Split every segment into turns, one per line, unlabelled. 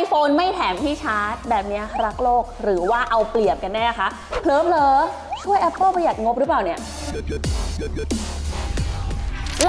iPhone ไม่แถมที่ชาร์จ แบบนี้รักโลกหรือว่าเอาเปรียบกันแน่คะเพลิฟเลอช่วย Apple ประหยัดงบหรือเปล่าเนี่ย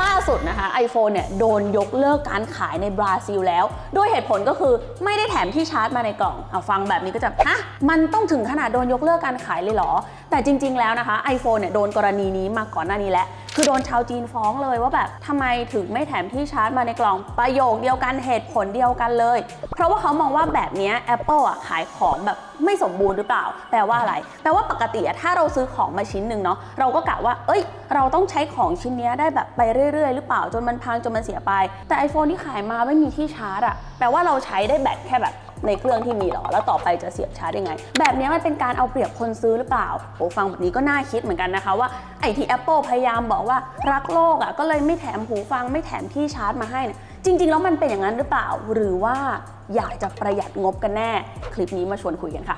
ล่าสุดนะคะ iPhone เนี่ยโดนยกเลิกการขายในบราซิลแล้ว ด้วยเหตุผลก็คือไม่ได้แถมที่ชาร์จมาในกล่อง เอาฟังแบบนี้ก็จะฮะมันต้องถึงขนาดโดนยกเลิกการขายเลยเหรอ แต่จริง ๆ แล้วนะคะ iPhone เนี่ยโดนกรณีนี้มาก่อนหน้านี้แล้ว คือโดนชาวจีนฟ้องเลยว่าแบบทำไมถึงไม่แถมที่ชาร์จมาในกล่องประโยคเดียวกันเหตุผลเดียวกันเลย เพราะว่าเขามองว่าแบบเนี้ย Apple อะขายของแบบไม่สมบูรณ์หรือเปล่า แปลว่าอะไร แปลว่าปกติถ้าเราซื้อของมาชิ้นหนึ่งเนาะเราก็กะว่า เอ้ย เราต้องใช้ของชิ้นเนี้ยได้แบบไปเรื่อยๆ หรือเปล่าจนมันพังจนมันเสียไป แต่ iPhone ที่ขายมาไม่มีที่ชาร์จอะแปลว่าเราใช้ได้แบตแค่แบบ ในเครื่องที่มีหรอ แล้วต่อไปจะเสียบชาร์จยังไง แบบนี้มันเป็นการเอาเปรียบคนซื้อหรือเปล่าโอ้ฟังแบบนี้ก็น่าคิดเหมือนกันนะคะว่าไอที่ Apple พยายามบอกว่ารักโลกอะก็เลยไม่แถมหูฟังไม่แถมที่ชาร์จมาให้นี่ยจริง ๆ แล้วมันเป็นอย่างนั้นหรือเปล่า หรือว่าอยากจะประหยัดงบกันแน่ คลิปนี้มาชวนคุยกันค่ะ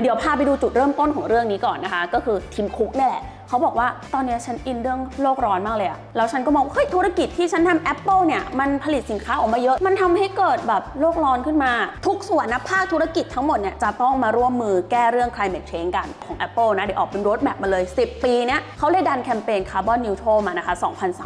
เดี๋ยวพาไปดูจุดเริ่มต้นของเรื่องนี้ก่อนนะคะ ก็คือทีมคุกนี่แหละ เขาบอกว่าตอนนี้ฉันอินเรื่องโลกร้อนมากเลยอะแล้วฉันก็มองเฮ้ยธุรกิจที่ฉันทำ Apple เนี่ย มันผลิตสินค้าออกมาเยอะ มันทำให้เกิดแบบโลกร้อนขึ้นมา ทุกส่วนนะภาคธุรกิจทั้งหมดเนี่ยจะต้องมาร่วมมือแก้เรื่อง climate change กันของ Apple นะ เดี๋ยวออกเป็นรถแมพมาเลย 10 ปีเนี้ยเขาเลยดันแคมเปญ Carbon Neutral มานะคะ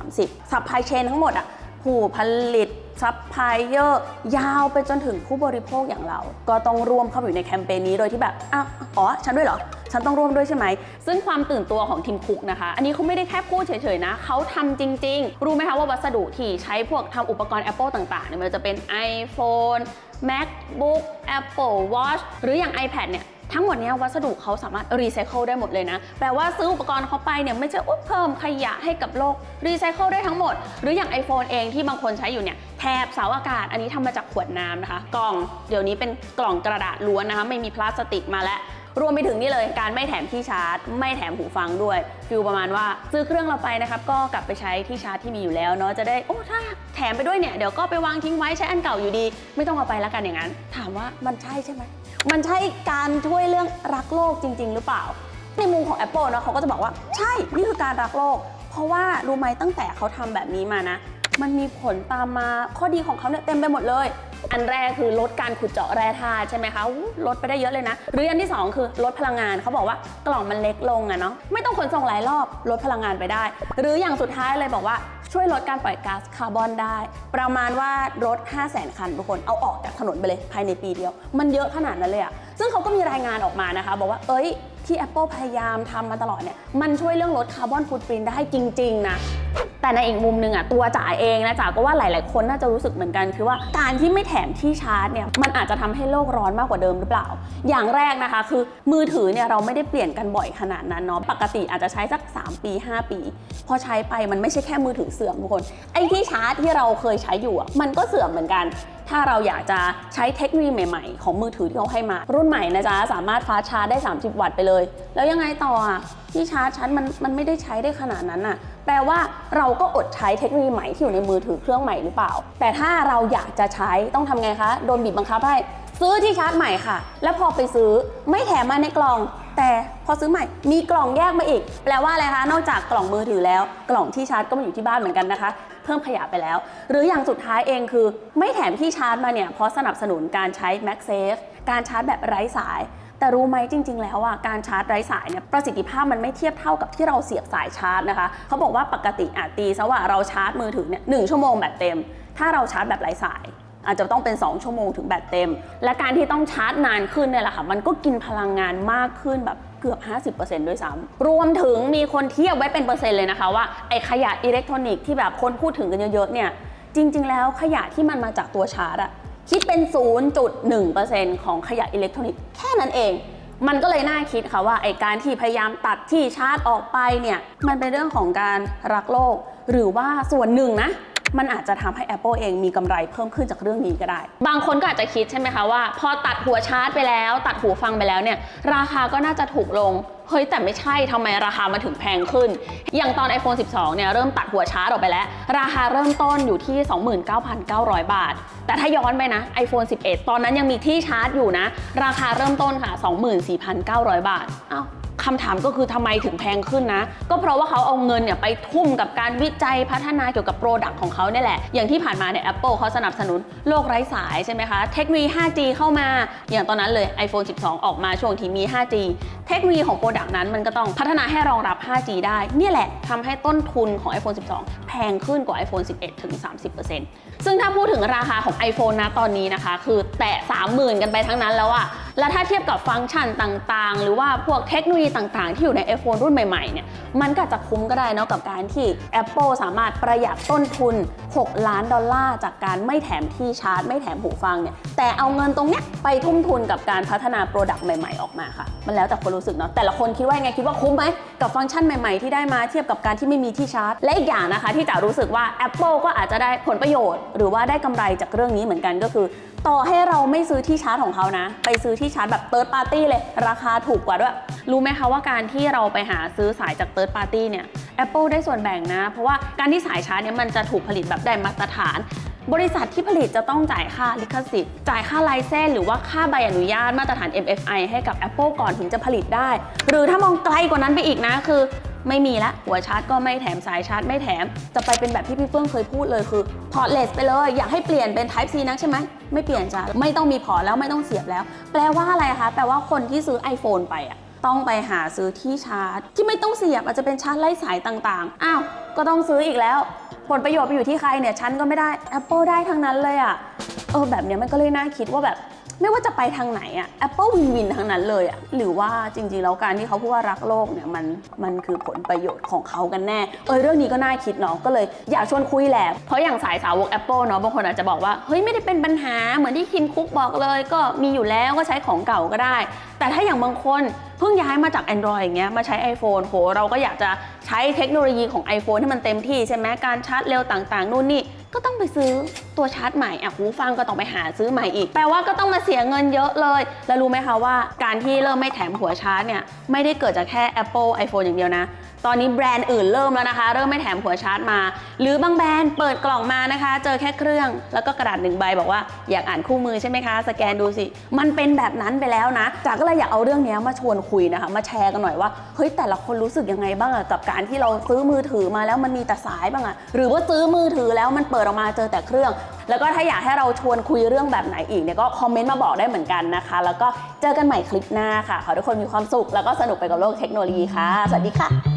2030 supply chain ทั้งหมดอะผู้ผลิตซัพพลายเออร์ยาวไปจนถึงผู้บริโภคอย่างเรา ก็ต้องร่วมเข้าไปอยู่ในแคมเปญนี้โดยที่แบบอ้าวอ๋อ ฉันด้วยเหรอ ฉันต้องร่วมด้วยใช่ไหม ซึ่งความตื่นตัวของทีมคุกนะคะ อันนี้เขาไม่ได้แค่พูดเฉยๆนะ เขาทำจริง ๆ รู้ไหมคะว่าวัสดุที่ใช้พวกทำอุปกรณ์ Apple ต่างๆเนี่ยมันจะเป็น iPhone MacBook Apple Watch หรืออย่าง iPad เนี่ยทั้งหมดนี้วัสดุเขาสามารถรีไซเคิลได้หมดเลยนะ แปลว่าซื้ออุปกรณ์เขาไปเนี่ยไม่ใช่อุ๊ยเพิ่มขยะให้กับโลกรีไซเคิลได้ทั้งหมด หรืออย่าง iPhone เองที่บางคนใช้อยู่เนี่ยแถบเสาอากาศอันนี้ทำมาจากขวดน้ำนะคะ กล่องเดี๋ยวนี้เป็นกล่องกระดาษล้วนนะคะ ไม่มีพลาสติกมาแล้ว รวมไปถึงนี่เลยการไม่แถมที่ชาร์จ ไม่แถมหูฟังด้วยฟิลประมาณว่าซื้อเครื่องเราไปนะครับก็กลับไปใช้ที่ชาร์จที่มีอยู่แล้วเนาะจะได้โอ้ถ้าแถมไปด้วยเนี่ยเดี๋ยวก็ไปวางทิ้งไว้ใช้อันเก่าอยู่ดี ไม่ต้องเอาไปแล้วกันอย่างนั้น ถามว่ามันใช่ใช่ไหมมันใช่การช่วยเรื่องรักโลกจริง ๆ หรือเปล่า ในมุมของ Apple เนาะเขาก็จะบอกว่าใช่นี่คือการรักโลก เพราะว่ารู้ไหมตั้งแต่เขาทำแบบนี้มานะ มันมีผลตามมาข้อดีของเขาเนี่ยเต็มไปหมดเลย อันแรกคือลดการขุดเจาะแร่ธาตุใช่ไหมคะลดไปได้เยอะเลยนะ หรืออันที่ 2 คือลดพลังงานเขาบอกว่ากล่องมันเล็กลงอะเนาะไม่ต้องขนส่งหลายรอบลดพลังงานไปได้ หรืออย่างสุดท้ายเลยบอกว่าช่วยลดการปล่อยก๊าซคาร์บอนได้ ประมาณว่ารถ 5 0 0 0 0 0คันทุกคนเอาออกจากถนนไปเลยภายในปีเดียว มันเยอะขนาดนั้นเลยอะซึ่งเขาก็มีรายงานออกมานะคะ บอกว่าเอ้ย ที่ Apple พยายามทำมาตลอดเนี่ยมันช่วยเรื่องลดคาร์บอนฟุตปรินได้จริง ๆ นะแต่ในอีกมุมหนึ่งอะตัวจ๋าเองนะจ๋าก็ว่าหลาย ๆ คนน่าจะรู้สึกเหมือนกัน คือว่าการที่ไม่แถมที่ชาร์จเนี่ยมันอาจจะทำให้โลกร้อนมากกว่าเดิมหรือเปล่า อย่างแรกนะคะ คือมือถือเนี่ยเราไม่ได้เปลี่ยนกันบ่อยขนาดนั้นเนาะปกติอาจจะใช้สัก 3 ปี 5 ปี พอใช้ไปมันไม่ใช่แค่มือถือเสื่อมทุกคนไอ้ที่ชาร์จที่เราเคยใช้อยู่อะมันก็เสื่อมเหมือนกัน ถ้าเราอยากจะใช้เทคโนโลยีใหม่ๆ ของมือถือที่เขาให้มา รุ่นใหม่นะจ๊ะ สามารถฟ้าชาร์จได้ 30 วัตต์ไปเลย แล้วยังไงต่ออะที่ชาร์จฉันมันมันไม่ได้ใช้ได้ขนาดนั้นอะแปลว่าเราก็อดใช้เทคโนโลยีใหม่ที่อยู่ในมือถือเครื่องใหม่หรือเปล่า แต่ถ้าเราอยากจะใช้ต้องทำไงคะโดนบีบบังคับให้ซื้อที่ชาร์จใหม่ค่ะ แล้วพอไปซื้อไม่แถมมาในกล่อง แต่พอซื้อใหม่มีกล่องแยกมาอีก แปลว่าอะไรคะ นอกจากกล่องมือถือแล้ว กล่องที่ชาร์จก็มาอยู่ที่บ้านเหมือนกันนะคะ เพิ่มขยะไปแล้ว หรืออย่างสุดท้ายเองคือ ไม่แถมที่ชาร์จมาเนี่ยเพราะสนับสนุนการใช้ MagSafe การชาร์จแบบไร้สาย แต่รู้ไหมจริง ๆ แล้วอะการชาร์จไร้สายเนี่ยประสิทธิภาพมันไม่เทียบเท่ากับที่เราเสียบสายชาร์จนะคะเขาบอกว่าปกติอาจตีซะว่าเราชาร์จมือถือเนี่ยหนึ่งชั่วโมงแบตเต็ม ถ้าเราชาร์จแบบไร้สาย อาจจะต้องเป็น 2 ชั่วโมงถึงแบตเต็ม และการที่ต้องชาร์จนานขึ้นเนี่ยแหละค่ะ มันก็กินพลังงานมากขึ้นแบบเกือบ 50%ด้วยซ้ำรวมถึงมีคนเทียบไว้เป็นเปอร์เซ็นต์เลยนะคะว่าไอ้ขยะอิเล็กทรอนิกส์ที่แบบคนพูดถึงกันเยอะๆเนี่ย จริง ๆ แล้วขยะที่มันมาจากตัวชาร์จอะคิดเป็น 0.1%ของขยะอิเล็กทรอนิกส์แค่นั้นเอง มันก็เลยน่าคิดค่ะว่าไอการที่พยายามตัดที่ชาร์จออกไปเนี่ย มันเป็นเรื่องของการรักโลก หรือว่าส่วนหนึ่งนะ มันอาจจะทำให้ Apple เองมีกำไรเพิ่มขึ้นจากเรื่องนี้ก็ได้ บางคนก็อาจจะคิดใช่ไหมคะว่า พอตัดหัวชาร์จไปแล้ว ตัดหูฟังไปแล้วเนี่ยราคาก็น่าจะถูกลงเฮ้ยแต่ไม่ใช่ทำไมราคามันถึงแพงขึ้น อย่างตอน iPhone 12 เนี่ยเริ่มตัดหัวชาร์จออกไปแล้ว ราคาเริ่มต้นอยู่ที่ 29,900 บาท แต่ถ้าย้อนไปนะ iPhone 11 ตอนนั้นยังมีที่ชาร์จอยู่นะ ราคาเริ่มต้นค่ะ 24,900 บาทอ้าว คำถามก็คือทำไมถึงแพงขึ้นนะ ก็เพราะว่าเขาเอาเงินเนี่ยไปทุ่มกับการวิจัยพัฒนาเกี่ยวกับโปรดักต์ของเขาเนี่ยแหละ อย่างที่ผ่านมาเนี่ย Apple เขาสนับสนุนโลกไร้สายใช่ไหมคะ เทคโนโลยี 5G เข้ามา อย่างตอนนั้นเลย iPhone 12 ออกมาช่วงที่มี 5G เทคโนโลยีของโปรดักต์นั้นมันก็ต้องพัฒนาให้รองรับ 5G ได้ เนี่ยแหละทำให้ต้นทุนของ iPhone 12 แพงขึ้นกว่า iPhone 11 ถึง 30%ซึ่งถ้าพูดถึงราคาของ iPhone นะตอนนี้นะคะ คือแตะ30,000 กันไปทั้งนั้นแล้วอะแล้วถ้าเทียบกับฟังก์ชันต่างๆ หรือว่าพวกเทคโนโลยีต่างๆ ที่อยู่ใน iPhone รุ่นใหม่ๆ เนี่ย มันก็จะคุ้มก็ได้เนอะกับการที่ Apple สามารถประหยัดต้นทุน 6 ล้านดอลลาร์ จากการไม่แถมที่ชาร์จ ไม่แถมหูฟังเนี่ย แต่เอาเงินตรงเนี้ยไปทุ่มทุนกับการพัฒนาโปรดักต์ใหม่ๆ ออกมาค่ะ มันแล้วแต่คนรู้สึกเนาะ แต่ละคนคิดว่าไง คิดว่าคุ้มไหมกับฟังก์ชันใหม่ๆ ที่ได้มาเทียบกับการที่ไม่มีที่ชาร์จ และอีกอย่างนะคะที่จ๋ารู้สึกว่า Apple ก็อาจจะได้ผลประโยชน์ หรือว่าได้กำไรจากเรื่องนี้เหมือนกันก็คือ ต่อให้เราไม่ซื้อที่ชาร์จของเขานะ ไปซื้อที่ชาร์จแบบเติร์ดปาร์ตี้เลย ราคาถูกกว่าด้วย รู้ไหมคะว่าการที่เราไปหาซื้อสายจากเติร์ดปาร์ตี้เนี่ย Apple ได้ส่วนแบ่งนะ เพราะว่าการที่สายชาร์จเนี่ยมันจะถูกผลิตแบบได้มาตรฐาน บริษัทที่ผลิตจะต้องจ่ายค่าลิขสิทธิ์ จ่ายค่าไลเซนส์หรือว่าค่าใบอนุญาตมาตรฐาน MFI ให้กับ Apple ก่อนถึงจะผลิตได้ หรือถ้ามองไกลกว่านั้นไปอีกนะคือ ไม่มีละหัวชาร์จก็ไม่แถมสายชาร์จไม่แถม จะไปเป็นแบบที่พี่เฟื่องเคยพูดเลยคือพอร์ตเลสไปเลย อยากให้เปลี่ยนเป็น Type C นักใช่ไหมไม่เปลี่ยนจ้ะไม่ต้องมีพอร์ตแล้วไม่ต้องเสียบแล้ว แปลว่าอะไรคะแปลว่าคนที่ซื้อ iPhone ไปอะต้องไปหาซื้อที่ชาร์จ ที่ไม่ต้องเสียบอาจจะเป็นชาร์จไร้สายต่างๆอ้าวก็ต้องซื้ออีกแล้ว ผลประโยชน์ไปอยู่ที่ใครเนี่ยฉันก็ไม่ได้ Apple ได้ทั้งนั้นเลยอะเออแบบเนี้ยมันก็เลยน่าคิดว่าแบบ ไม่ว่าจะไปทางไหนอะ Apple วินวินทั้งนั้นเลยอะหรือว่าจริงๆ แล้วการที่เขาพูดว่ารักโลกเนี่ยมันมันคือผลประโยชน์ของเขากันแน่ เออเรื่องนี้ก็น่าคิดเนาะก็เลยอยากชวนคุยแหละ เพราะอย่างสายสาวก Apple เนาะบางคนอาจจะบอกว่า เฮ้ยไม่ได้เป็นปัญหาเหมือนที่คิมคุกบอกเลย ก็มีอยู่แล้วก็ใช้ของเก่าก็ได้ แต่ถ้าอย่างบางคนเพิ่งย้ายมาจาก Android อย่างเงี้ยมาใช้ iPhone โหเราก็อยากจะใช้เทคโนโลยีของ iPhone ให้มันเต็มที่ใช่ไหมการชาร์จเร็วต่างๆนู่นนี่ ก็ต้องไปซื้อตัวชาร์จใหม่อะหูฟังก็ต้องไปหาซื้อใหม่อีก แปลว่าก็ต้องมาเสียเงินเยอะเลย แล้วรู้ไหมคะว่า การที่เริ่มไม่แถมหัวชาร์จเนี่ยไม่ได้เกิดจากแค่ Apple iPhone อย่างเดียวนะ ตอนนี้แบรนด์อื่นเริ่มแล้วนะคะ เริ่มไม่แถมหัวชาร์จมา หรือบางแบรนด์เปิดกล่องมานะคะ เจอแค่เครื่อง แล้วก็กระดาษหนึ่งใบบอกว่าอยากอ่านคู่มือใช่ไหมคะ สแกนดูสิ มันเป็นแบบนั้นไปแล้วนะจากก็เลยอยากเอาเรื่องนี้มาชวนคุยนะคะ มาแชร์กันหน่อยว่าเฮ้ยแต่ละคนรู้สึกยังไงบ้างกับการที่เราซื้อมือถือมาแล้วมันมีแต่สายบ้างอะหรือว่าซื้อมือถือแล้วมันเปิดออกมาเจอแต่เครื่อง แล้วก็ถ้าอยากให้เราชวนคุยเรื่องแบบไหนอีกเนี่ยก็คอมเมนต์มาบอกได้เหมือนกันนะคะ แล้วก็เจอกันใหม่คลิปหน้าค่ะขอทุกคนมีความสุข แล้วก็สนุกไปกับโลกเทคโนโลยีค่ะ สวัสดีค่ะ